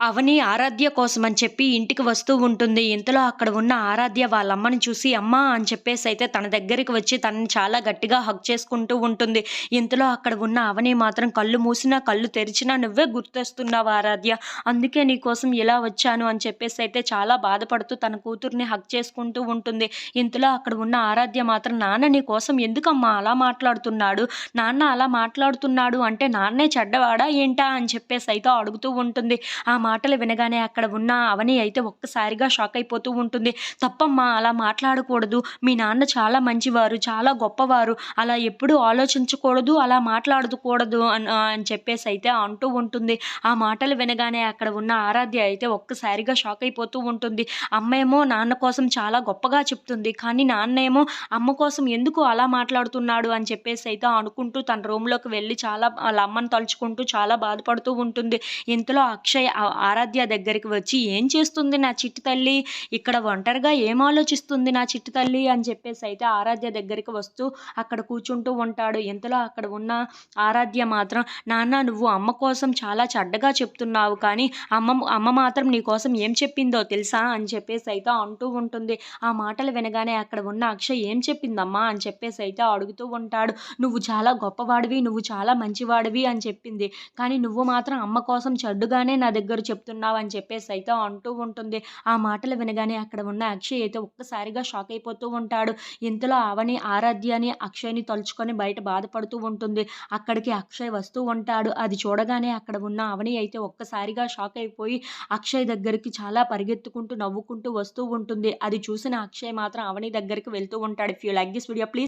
అవని ఆరాధ్య కోసం అని చెప్పి ఇంటికి వస్తూ ఉంటుంది. ఇంతలో అక్కడ ఉన్న ఆరాధ్య వాళ్ళ అమ్మని చూసి అమ్మ అని చెప్పేసి అయితే తన దగ్గరికి వచ్చి తనని చాలా గట్టిగా హక్ చేసుకుంటూ ఉంటుంది. ఇంతలో అక్కడ ఉన్న అవని మాత్రం కళ్ళు మూసినా కళ్ళు తెరిచినా నువ్వే గుర్తొస్తున్నావు ఆరాధ్య. అందుకే నీ కోసం ఇలా వచ్చాను అని చెప్పేసి అయితే చాలా బాధపడుతూ తన కూతుర్ని హక్ చేసుకుంటూ ఉంటుంది. ఇంతలో అక్కడ ఉన్న ఆరాధ్య మాత్రం నాన్న నీ కోసం ఎందుకమ్మా అలా మాట్లాడుతున్నాడు? నాన్న అలా మాట్లాడుతున్నాడు అంటే నాన్నే చెడ్డవాడా ఏంటా? అని చెప్పేసి అయితే అడుగుతూ ఉంటుంది. ఆ మాటలు వినగానే అక్కడ ఉన్న అవని అయితే ఒక్కసారిగా షాక్ అయిపోతూ ఉంటుంది. తప్పమ్మా అలా మాట్లాడకూడదు. మీ నాన్న చాలా మంచివారు చాలా గొప్పవారు. అలా ఎప్పుడూ ఆలోచించకూడదు అలా మాట్లాడకూడదు అని అని చెప్పేసి అయితే అంటూ ఉంటుంది. ఆ మాటలు వినగానే అక్కడ ఉన్న ఆరాధ్య అయితే ఒక్కసారిగా షాక్ అయిపోతూ ఉంటుంది. అమ్మేమో నాన్న కోసం చాలా గొప్పగా చెప్తుంది. కానీ నాన్న ఏమో అమ్మ కోసం ఎందుకు అలా మాట్లాడుతున్నాడు? అని చెప్పేసి అయితే అనుకుంటూ తన రూమ్లోకి వెళ్ళి చాలా వాళ్ళ అమ్మని తలుచుకుంటూ చాలా బాధపడుతూ ఉంటుంది. ఇంతలో అక్షయ్ ఆరాధ్య దగ్గరికి వచ్చి ఏం చేస్తుంది నా చిట్టి తల్లి? ఇక్కడ ఒంటరిగా ఏం ఆలోచిస్తుంది నా చిట్టి తల్లి? అని చెప్పేసి అయితే ఆరాధ్య దగ్గరికి వస్తూ అక్కడ కూర్చుంటూ ఉంటాడు. ఎంతలో అక్కడ ఉన్న ఆరాధ్య మాత్రం నాన్న నువ్వు అమ్మ కోసం చాలా చెడ్డగా చెప్తున్నావు కానీ అమ్మ అమ్మ మాత్రం నీ కోసం ఏం చెప్పిందో తెలుసా? అని చెప్పేసి అయితే అంటూ ఉంటుంది. ఆ మాటలు వినగానే అక్కడ ఉన్న అక్షయ్ ఏం చెప్పిందమ్మా? అని చెప్పేసి అయితే అడుగుతూ ఉంటాడు. నువ్వు చాలా గొప్పవాడివి నువ్వు చాలా మంచివాడివి అని చెప్పింది. కానీ నువ్వు మాత్రం అమ్మ కోసం చెడ్డుగానే నా దగ్గర చెప్తున్నావు అని చెప్పేసి అయితే అంటూ ఉంటుంది. ఆ మాటలు వినగానే అక్కడ ఉన్న అక్షయ్ అయితే ఒక్కసారిగా షాక్ అయిపోతూ ఉంటాడు. ఇంతలో ఆవని ఆరాధ్యని అక్షయ్ని తలుచుకొని బయట బాధపడుతూ ఉంటుంది. అక్కడికి అక్షయ్ వస్తూ ఉంటాడు. అది చూడగానే అక్కడ ఉన్న అవని అయితే ఒక్కసారిగా షాక్ అయిపోయి అక్షయ్ దగ్గరికి చాలా పరిగెత్తుకుంటూ నవ్వుకుంటూ వస్తూ ఉంటుంది. అది చూసిన అక్షయ్ మాత్రం అవని దగ్గరికి వెళ్తూ ఉంటాడు. If you like this video please